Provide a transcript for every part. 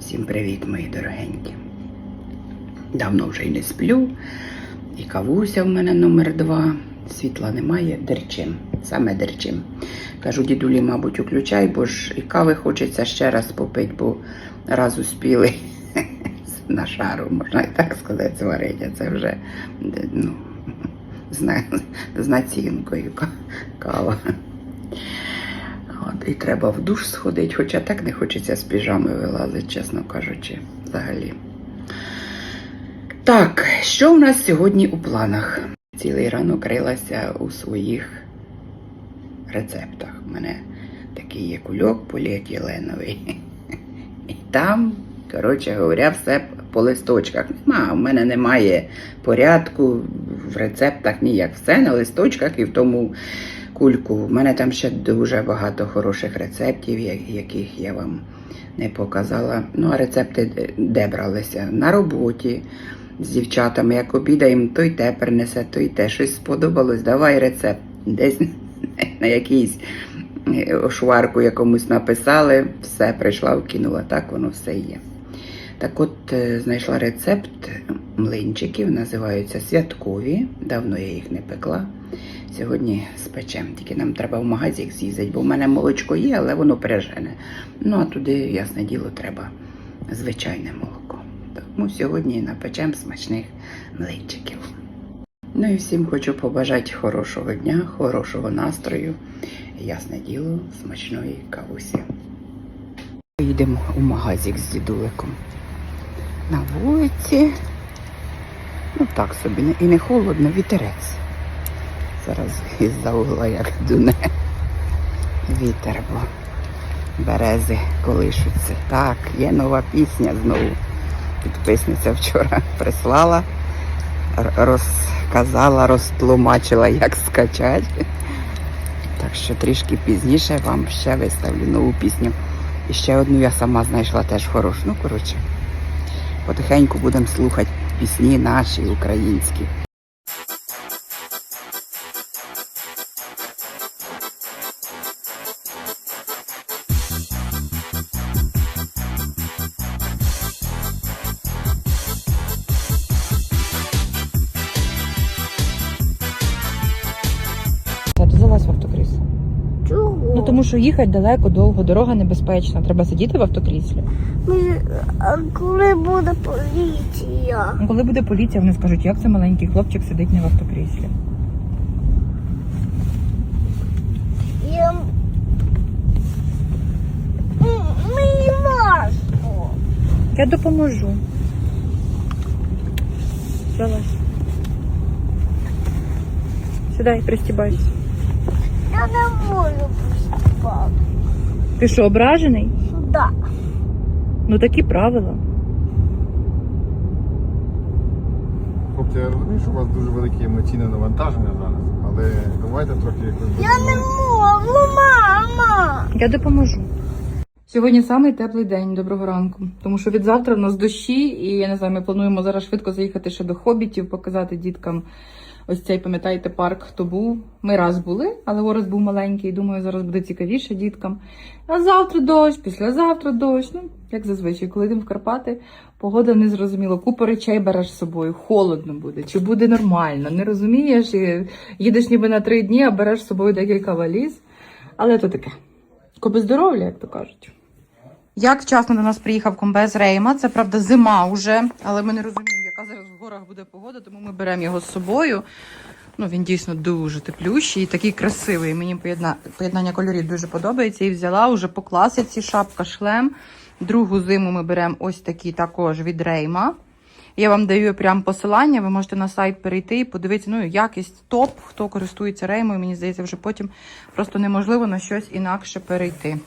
Всім привіт, мої дорогенькі. Давно вже й не сплю. І кавуся в мене номер два. Світла немає, дерчим. Саме дерчим. Кажу, дідулі, мабуть, уключай, бо ж і кави хочеться ще раз попити, бо раз успіли на шару, можна і так сказати, зварити. Це вже ну, з, націнкою кава. От, і треба в душ сходити, хоча так не хочеться з піжами вилазити, чесно кажучи, взагалі. Так, що у нас сьогодні у планах? Цілий ранок рилася у своїх рецептах. У мене такий є кульок поліетиленовий. І там, коротше говоря, все по листочках. Нема, у мене немає порядку в рецептах ніяк. Все на листочках і в тому кульку. У мене там ще дуже багато хороших рецептів, яких я вам не показала. Ну, а рецепти де- бралися? На роботі з дівчатами, як обідаємо, то й те принесе, то й те. Щось сподобалось, давай рецепт. Десь на якійсь е, ошварку якомусь написали, все прийшла, вкинула. Так воно все є. Так от е, знайшла рецепт млинчиків, називаються святкові. Давно я їх не пекла. Сьогодні спечем. Тільки нам треба в магазик з'їздити, бо в мене молочко є, але воно пережене. Ну а туди, ясне діло, треба звичайне молоко. Тому сьогодні напечем смачних млинчиків. Ну і всім хочу побажати хорошого дня, хорошого настрою. Ясне діло, смачної кавусі. Їдемо у магазик з дідуликом. На вулиці. Ну так собі, і не холодно, вітерець. Зараз із-за угла як дуне вітер, бо берези колишуться. Так, є нова пісня знову. Підписниця вчора прислала, розказала, розтлумачила, як скачати. Так що трішки пізніше вам ще виставлю нову пісню. І ще одну я сама знайшла теж хорошу. Ну, коротше, потихеньку будемо слухати пісні наші українські. Що їхати далеко, довго, дорога небезпечна. Треба сидіти в автокріслі. Ми, а коли буде поліція? Ну, Коли буде поліція, вони скажуть, як це маленький хлопчик сидить не в автокріслі. Я... Мені важко. Я допоможу. Залазь. Сідай, пристібайся. Я не можу приступати. Ти що, ображений? Да. Ну такі правила. Хлопці, я розумію, що у вас дуже велике емоційне навантаження зараз, але давайте трохи якось. Я не можу, мама. Я допоможу. Сьогодні самий теплий день, доброго ранку. Тому що від завтра в нас дощі, і я не знаю, ми плануємо зараз швидко заїхати ще до хобітів, показати діткам ось цей, пам'ятаєте, парк, хто був. Ми раз були, але Орес був маленький, думаю, зараз буде цікавіше діткам. А завтра дощ, післязавтра дощ. Ну, як зазвичай, коли йдемо в Карпати, погода не зрозуміла. Купу речей береш з собою, холодно буде, чи буде нормально, не розумієш, їдеш ніби на три дні, а береш з собою декілька валіз. Але то таке. Коби здоров'я, як то кажуть. Як вчасно до нас приїхав комбез Рейма. Це правда зима вже, але ми не розуміємо, яка зараз в горах буде погода, тому ми беремо його з собою. Ну, він дійсно дуже теплющий і такий красивий. Мені поєдна... поєднання кольорів дуже подобається. І взяла вже по класиці шапка шлем. Другу зиму ми беремо ось такі також від Рейма. Я вам даю прям посилання, ви можете на сайт перейти і подивитися, ну, якість топ, хто користується реймою. Мені здається, вже потім просто неможливо на щось інакше перейти.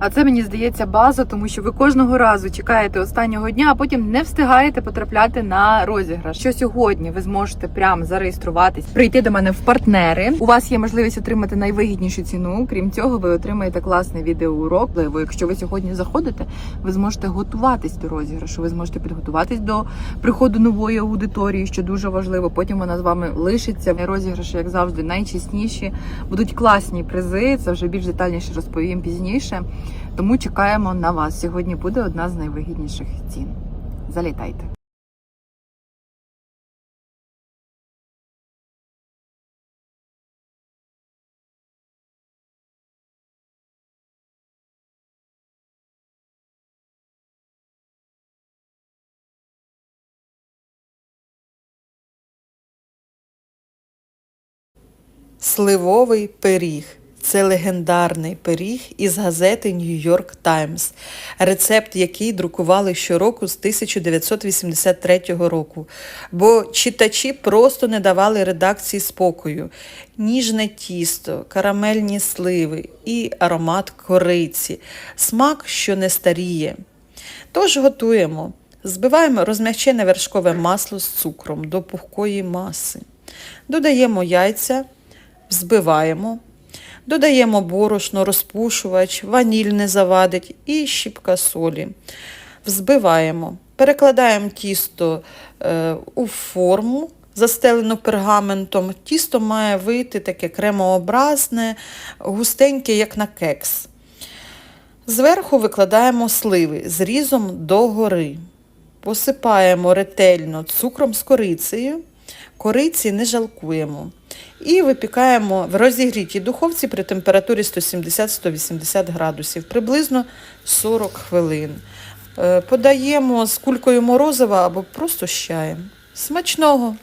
А це мені здається база, тому що ви кожного разу чекаєте останнього дня, а потім не встигаєте потрапляти на розіграш. Що сьогодні ви зможете прямо зареєструватись, прийти до мене в партнери. У вас є можливість отримати найвигіднішу ціну. Крім цього, ви отримаєте класний відеоурок. Якщо ви сьогодні заходите, ви зможете готуватись до розіграшу. Ви зможете підготуватись до приходу нової аудиторії, що дуже важливо. Потім вона з вами лишиться. Розіграші, як завжди, найчесніші. Будуть класні призи. Це вже більш детальніше розповім пізніше. Тому чекаємо на вас. Сьогодні буде одна з найвигідніших цін. Залітайте. Сливовий пиріг. Це легендарний пиріг із газети York Times, рецепт який друкували щороку з 1983 року, бо читачі просто не давали редакції спокою. Ніжне тісто, карамельні сливи і аромат кориці, смак, що не старіє. Тож готуємо. Збиваємо розм'якчене вершкове масло з цукром до пухкої маси. Додаємо яйця, взбиваємо. Додаємо борошно, розпушувач, ваніль не завадить і щіпка солі. Взбиваємо. Перекладаємо тісто е, у форму, застелену пергаментом. Тісто має вийти таке кремообразне, густеньке, як на кекс. Зверху викладаємо сливи з різом догори. Посипаємо ретельно цукром з корицею. Кориці не жалкуємо. І випікаємо в розігрітій духовці при температурі 170-180 градусів, приблизно 40 хвилин. Е, Подаємо з кулькою морозива або просто з чаєм. Смачного!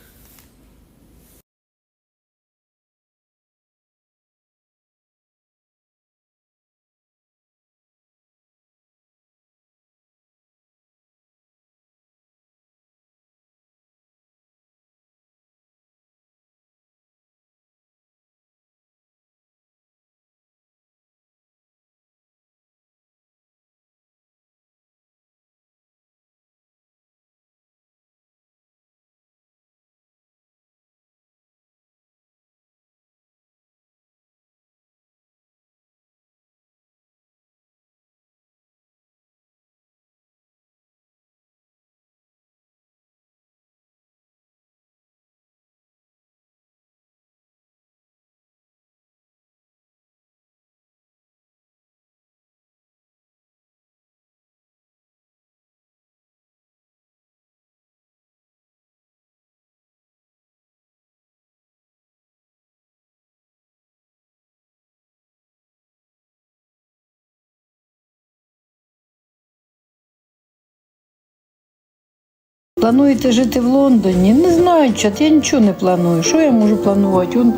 Плануєте жити в Лондоні? Не знаю, чат, я нічого не планую. Що я можу планувати? Он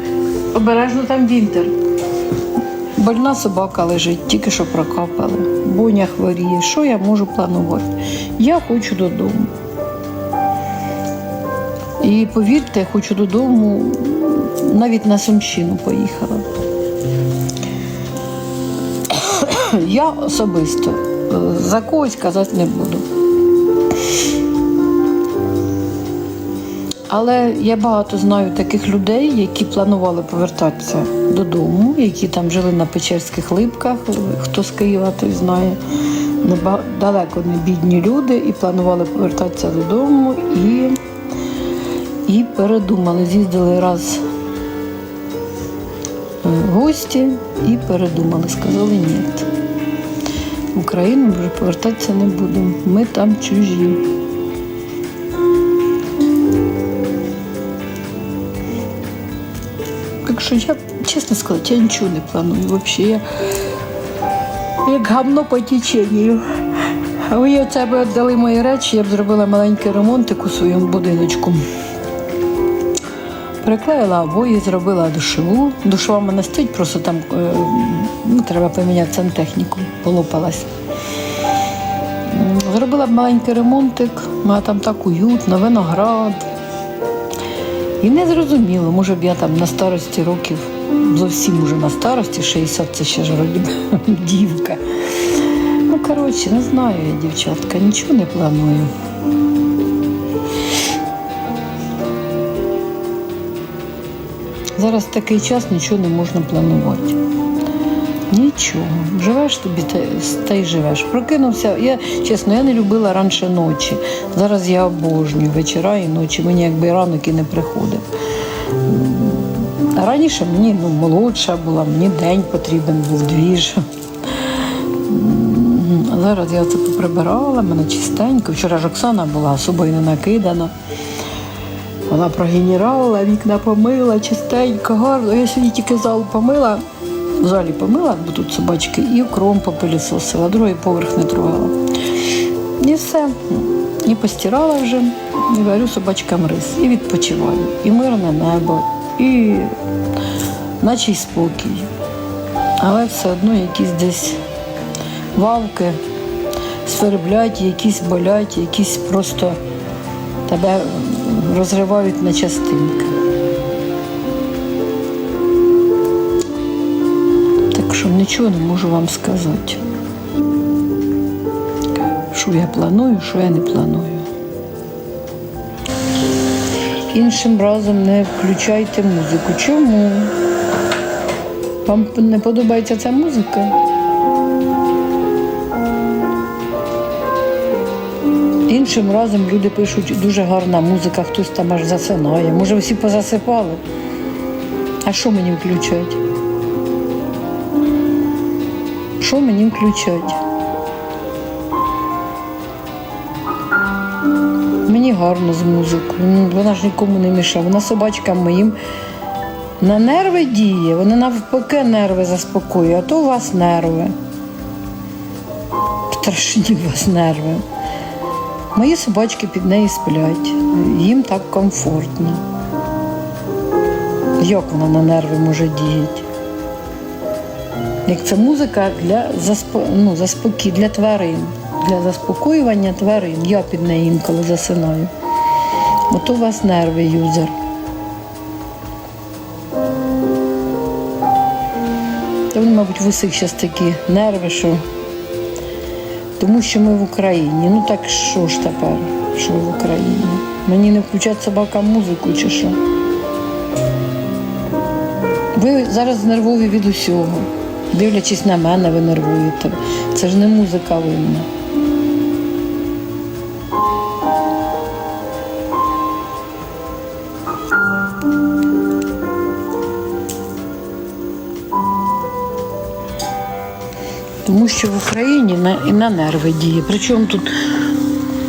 обережно там вінтер. Больна собака лежить, тільки що прокапали. Боня хворіє. Що я можу планувати? Я хочу додому. І повірте, я хочу додому, навіть на Сумщину поїхала. Я особисто е, за когось казати не буду. Але я багато знаю таких людей, які планували повертатися додому, які там жили на Печерських липках. Хто з Києва, той знає. Неба- Далеко не бідні люди і планували повертатися додому і, і передумали. З'їздили раз гості і передумали. Сказали ні. В Україну вже повертатися не будемо. Ми там чужі. Що я, чесно сказати, я нічого не планую взагалі. Я як гамно по теченню. А ви оце б віддали мої речі, я б зробила маленький ремонтик у своєму будиночку. Приклеїла обої, зробила душову. Душова мене стоїть, просто там е, ну, треба поміняти сантехніку, полопалась. Зробила б маленький ремонтик, у мене там так уютно, виноград. І не зрозуміло, може б я там на старості років, зовсім уже на старості, 60 це ще ж дівка. Ну, коротше, не знаю я, дівчатка, нічого не планую. Зараз такий час нічого не можна планувати. Нічого. Живеш тобі та, й живеш. Прокинувся. Я чесно, я не любила раніше ночі. Зараз я обожнюю вечора і ночі. Мені якби ранок і не приходив. Раніше мені ну, молодша була, мені день потрібен був двіж. Зараз я це поприбирала, мене чистенько. Вчора ж Оксана була, собою не накидана. Вона прогенерала, вікна помила, чистенько, гарно. Я сьогодні тільки зал помила, в залі помила, бо тут собачки, і кром попилісосила, другий поверх не трогала. І все. І постирала вже, і варю собачкам рис, і відпочиваю. І мирне небо, і наче й спокій. Але все одно якісь десь вавки сверблять, якісь болять, якісь просто тебе розривають на частинки. Нічого не можу вам сказати. Що я планую, що я не планую. Іншим разом не включайте музику. Чому? Вам не подобається ця музика? Іншим разом люди пишуть дуже гарна музика, хтось там аж засинає. Може, всі позасипали? А що мені включать? Що мені включать? Мені гарно з музикою. Ну, Вона ж нікому не мішає. Вона собачкам моїм на нерви діє, вона навпаки нерви заспокоює, а то у вас нерви. Страшні у вас нерви. Мої собачки під неї сплять, їм так комфортно. Як вона на нерви може діяти? Як це музика для заспо... ну, заспокі... для тварин, для заспокоювання тварин. Я під неї інколи засинаю. Ото у вас нерви, юзер. Та вони, мабуть, в усіх зараз такі нерви, що тому що ми в Україні. Ну так що ж тепер, що в Україні? Мені не включать собакам музику чи що? Ви зараз нервові від усього. Дивлячись на мене, ви нервуєте. Це ж не музика винна. Тому що в Україні на, і на нерви діє. Причому тут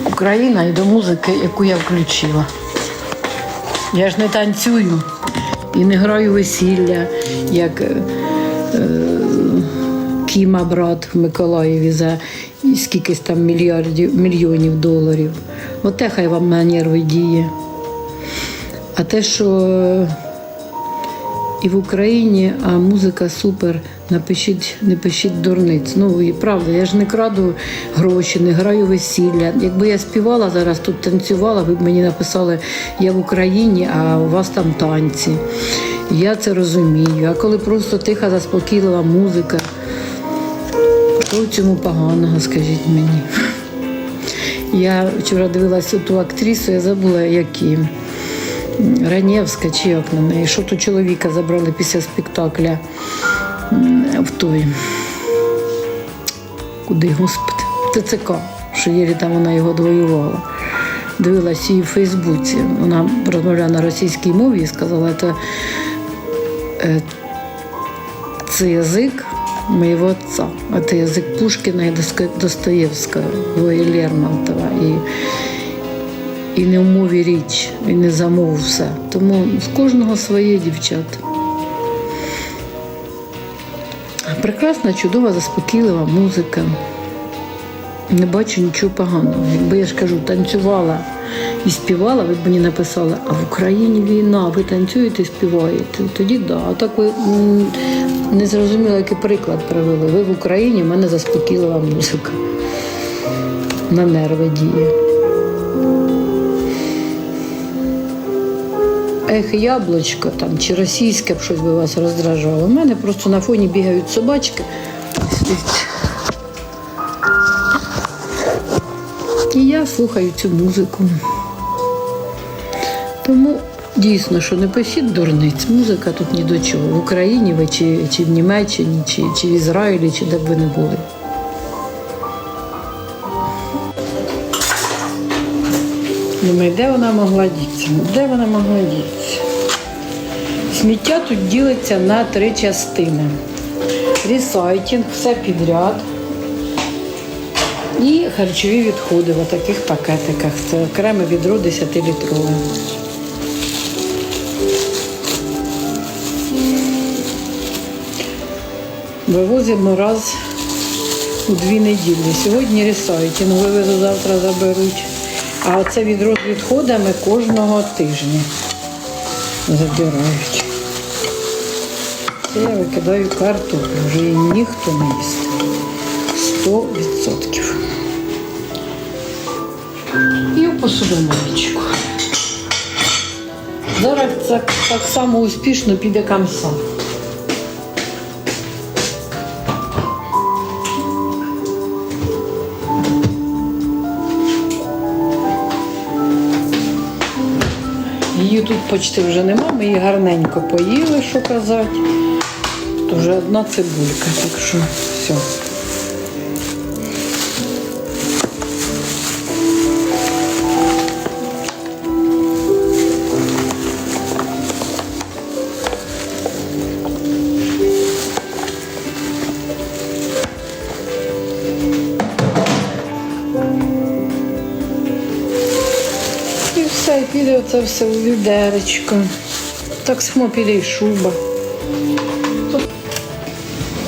Україна і до музики, яку я включила. Я ж не танцюю і не граю весілля, як е, Кіма брат в Миколаєві за скількись там мільярдів, мільйонів доларів. Оте хай вам на нерви діє. А те, що е, і в Україні, а музика супер. Напишіть, не пишіть дурниць. Ну і правда, я ж не краду гроші, не граю весілля. Якби я співала зараз, тут танцювала, ви б мені написали, я в Україні, а у вас там танці. Я це розумію. А коли просто тиха, заспокійлива музика, то в цьому поганого, скажіть мені. Я вчора дивилася ту актрису, я забула, які. Ранєвська чи як на неї, що то чоловіка забрали після спектакля в той. Куди, господи? ТЦК, що єлі там вона його двоювала. Дивилась її в Фейсбуці. Вона розмовляла на російській мові і сказала, це, е, це язик моєго отца, а це язик Пушкіна і Достоєвського, Лермонтова. І і не в мові річ, і не за все. Тому з кожного своє дівчат. Прекрасна, чудова, заспокійлива музика. Не бачу нічого поганого. Якби я ж кажу, танцювала і співала, ви б мені написали, а в Україні війна, ви танцюєте і співаєте. Тоді да. А так ви не зрозуміли, який приклад привели. Ви в Україні, в мене заспокійлива музика. На нерви діє. Ех, яблучко там чи російське б щось би вас роздражало. У мене просто на фоні бігають собачки. І я слухаю цю музику. Тому дійсно, що не пишіть дурниць, музика тут ні до чого. В Україні ви чи, чи в Німеччині, чи, чи в Ізраїлі, чи де б ви не були. Думаю, де вона могла дітися? Ну, Де вона могла дітися? Сміття тут ділиться на три частини. Ресайтинг, все підряд. І харчові відходи в таких пакетиках. Це окреме відро 10-літрове. Вивозимо раз у дві неділі. Сьогодні ресайтинг вивезу, завтра заберуть. А оце відро з відходами кожного тижня забирають. Це я викидаю картоплю, вже її ніхто не їсть. Сто відсотків. І в посудомоєчку. Зараз це так само успішно піде камса. Почти вже нема, ми її гарненько поїли, що казати. Тут вже одна цибулька, так що все. Оце все у відеречко. Так само піде і шуба.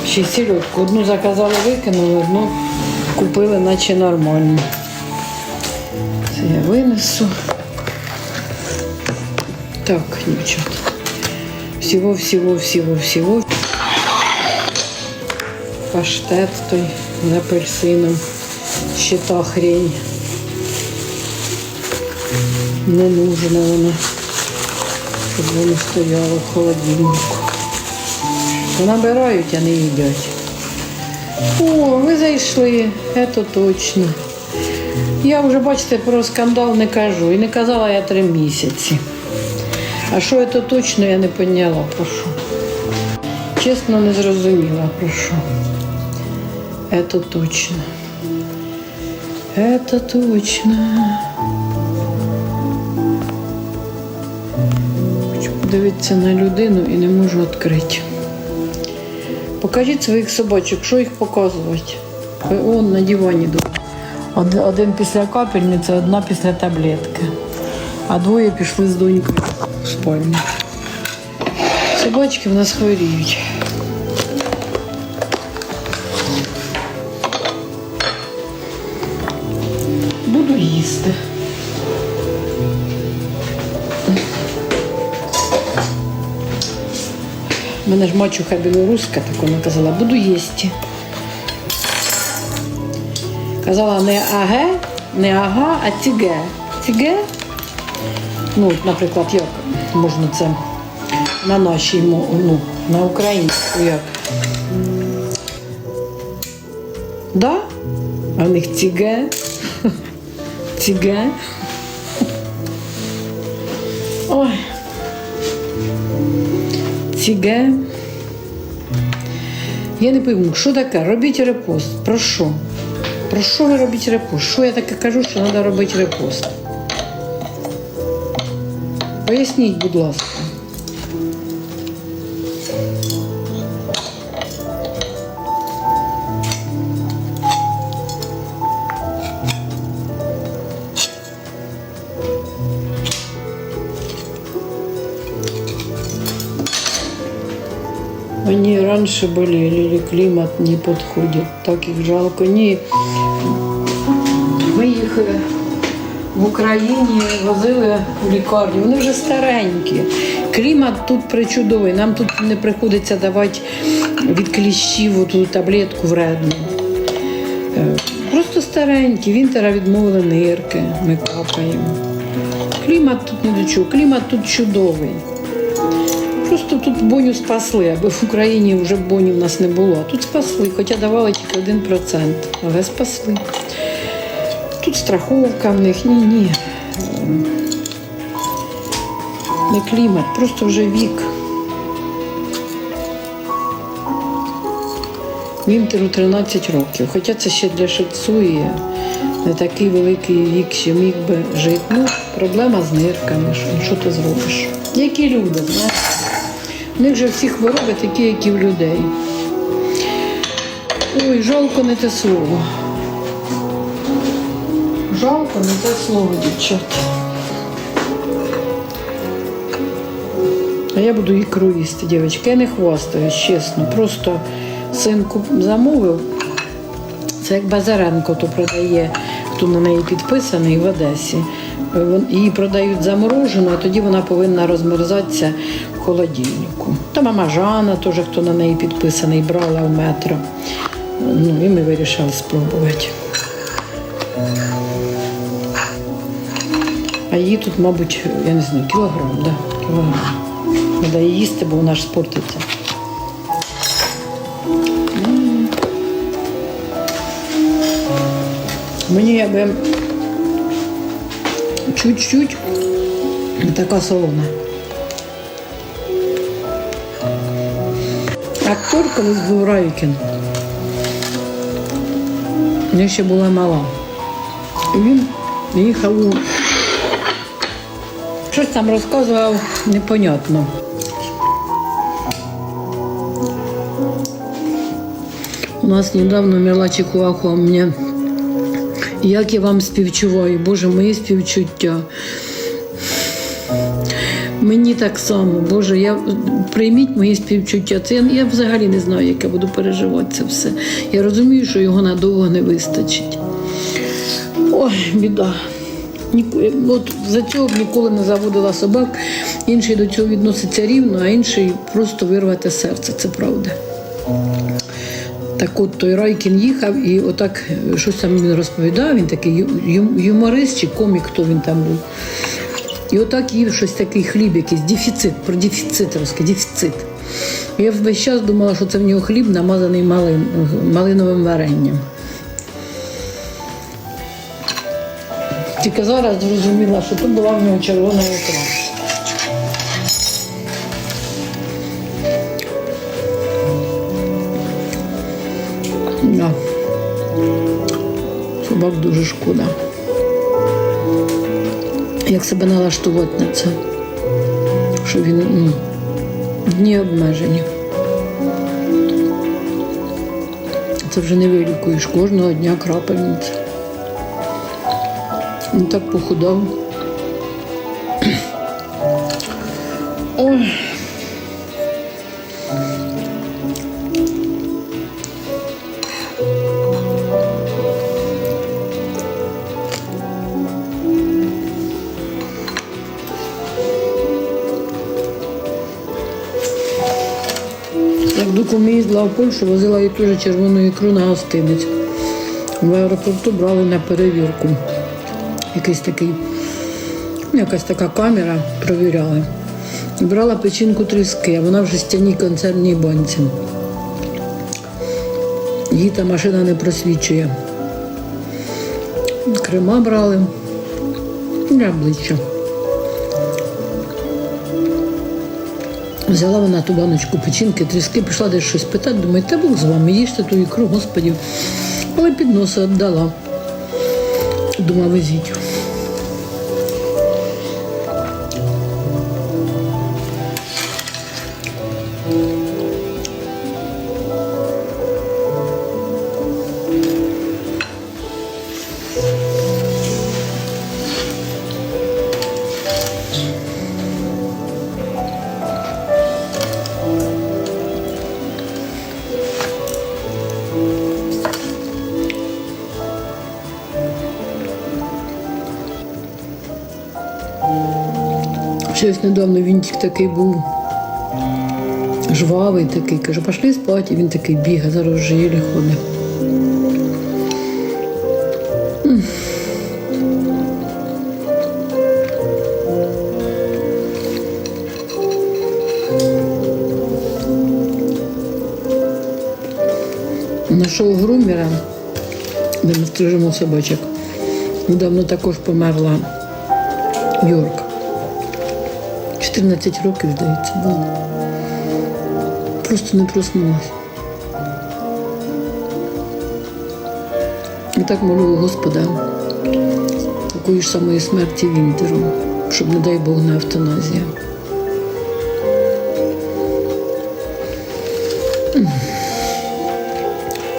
Ще й сільотку. Одну заказали, викинули, одну купили, наче нормально. Це я винесу. Так, дівчата. Всього, всього, всього, всього. Паштет той з апельсином. Ще та хрень. Не нужна вона, щоб воно стояло в холодильнику. Набирають, а не їдять. О, ви зайшли, це точно. Я вже, бачите, про скандал не кажу. І не казала я три місяці. А що це точно, я не поняла, про що. Чесно, не зрозуміла, про що. Це точно. Це точно. Хочу подивитися на людину і не можу відкрити. Покажіть своїх собачок, що їх показувати. Он на дивані. Один, один після капельниці, одна після таблетки. А двоє пішли з донькою в спальню. Собачки в нас хворіють. Мене ж мачуха білоруська, так вона казала, буду їсти. Казала не аге, не ага, а тіге. Тіге? Ну, наприклад, як можна це на нашій мо- ну, на українську як. Да? А в них тіге. Тіге. Ой. Ціге. Я не пойму, що таке? Робіть репост. Про що? Про що ви робіть репост? Що я таке кажу, що треба робити репост? Поясніть, будь ласка. Раньше болели, или климат не подходит, так їх жалко. Ні. Ми їх е, в Україні возили в лікарню. Вони вже старенькі. Клімат тут причудовий. Нам тут не приходиться давати від кліщів ту таблетку вредну. Е, Просто старенькі. Вінтера відмовили нирки, ми капаємо. Клімат тут не до чого. Клімат тут чудовий. Просто тут боню спасли, аби в Україні вже бонів у нас не було. Тут спасли, хоча давали тільки 1%, але спасли. Тут страховка в них, ні, ні. Не клімат, просто вже вік. Вінтеру 13 років. Хоча це ще для шицує не такий великий вік, що міг би жити. Ну, проблема з нирками, що, ну, що ти зробиш? Які люди, знаєш? У них же всі хвороби такі, як і в людей. Ой, жалко не те слово. Жалко не те слово, дівчата. А я буду ікру їсти, дівчатки. Я не хвастаюсь, чесно. Просто син замовив. Це як Базаренко, то продає, хто на неї підписаний в Одесі. Її продають заморожену, а тоді вона повинна розмерзатися холодильнику. Та мама Жана, теж хто на неї підписаний, брала в метро. Ну, і ми вирішили спробувати. А її тут, мабуть, я не знаю, кілограм, да, кілограм. Треба її їсти, бо вона ж спортиться. Мені якби чуть-чуть така солона. Актор колись був Райкін. Я ще була мала. І він їхав Щось там розказував непонятно. У нас недавно вмерла Чикуахуа мені. Як я вам співчуваю, Боже, мої співчуття. Мені так само, Боже, я прийміть мої співчуття. Це я, я взагалі не знаю, як я буду переживати це все. Я розумію, що його надовго не вистачить. Ой, біда. От за цього б ніколи не заводила собак. Інший до цього відноситься рівно, а інший просто вирвати серце, це правда. Так от той Райкін їхав і отак щось там він розповідав, він такий юморист чи комік, хто він там був. І отак їв щось такий хліб, якийсь дефіцит, про дефіцит розказ, дефіцит. Я весь час думала, що це в нього хліб намазаний малин, малиновим варенням. Тільки зараз зрозуміла, що тут була в нього червона ікра. Да. Собак дуже шкода. Як себе налаштувати на це? Що він ну, дні обмежені. Це вже не вилікуєш кожного дня крапельниця. Він так похудав. Ой. Докуми їздила в Польщу, возила їй теж червону ікру на гостиниць. В аеропорту брали на перевірку. Якийсь такий, ну, якась така камера провіряли. Брала печінку тріски, а вона в жестяній концерній банці. Її та машина не просвічує. Крема брали для обличчя. Взяла вона ту баночку печінки, тріски, пішла десь щось питати, думаю, та Бог з вами, їжте ту ікру, господі. Але під носа віддала. Думала, везіть. Щось недавно вінтик такий був жвавий такий. Каже, пішли спати, він такий бігає, зараз вже єлі ходить. М. Нашов грумера, де ми стрижемо собачок. Недавно також померла Йорк. 14 років, здається, було. Просто не проснулася. І так молю Господа, такої ж самої смерті Вінтеру, щоб, не дай Бог, не евтаназія.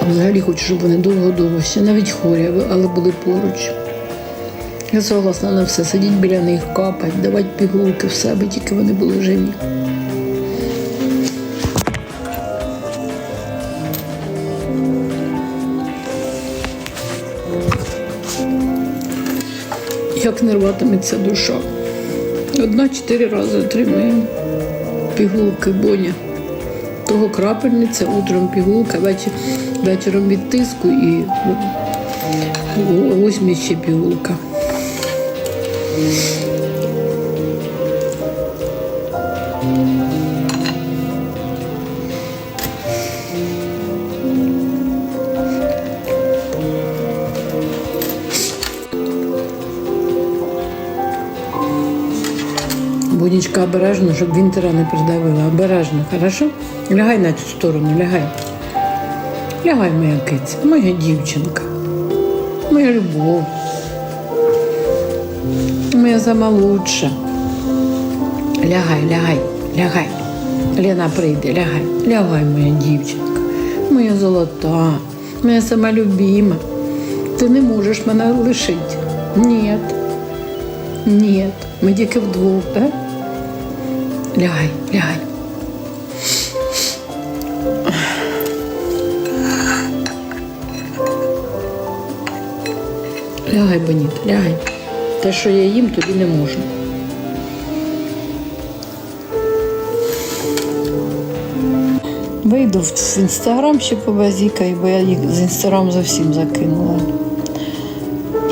А взагалі хочу, щоб вони довго-довго ще навіть хворі, але були поруч. Я согласна на все, сидіть біля них, капати, давати пігулки в себе, тільки вони були живі. Як не рватиметься душа. Одна-чотири рази отримує пігулки, боня. Того крапельниця, утром пігулка, вечір, вечором від тиску і восьмі ще пігулка. Бонічка, обережно, щоб Вінтера не придавила. Обережно, хорошо? Лягай на цю сторону, лягай. Лягай, моя киця, моя дівчинка, моя любов. Моя сама. Лягай, лягай, лягай. Лена прийде, лягай, лягай, моя дівчинка, моя золота, моя сама любима. Ти не можеш мене лишити. Ні. Ні. Ми тільки вдвох, так? Лягай, лягай. Лягай, Боніт, лягай. Те, що я їм, тобі не можна. Вийду в інстаграм ще побазікаю, бо я їх з інстаграм зовсім закинула.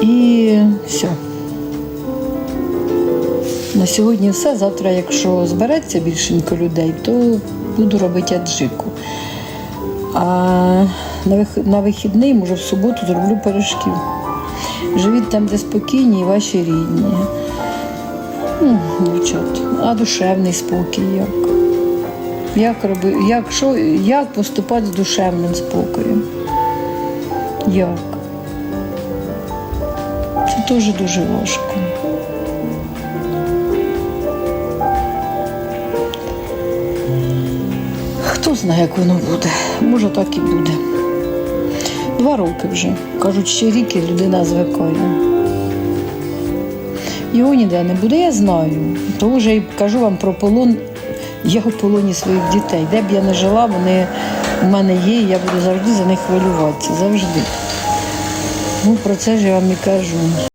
І все. На сьогодні все. Завтра, якщо збереться більшенько людей, то буду робити аджику. А на вихідний, може, в суботу зроблю пиріжків. Живіть там, де спокійні і ваші рідні. Ну, дівчат, а душевний спокій як? Як, роби, як, що, як поступати з душевним спокоєм? Як? Це теж дуже важко. Хто знає, як воно буде. Може, так і буде. Два роки вже. Кажуть, ще рік і людина звикає. Його ніде не буде, я знаю. То вже і кажу вам про полон. Я у полоні своїх дітей. Де б я не жила, вони у мене є, і я буду завжди за них хвилюватися. Завжди. Ну, про це ж я вам і кажу.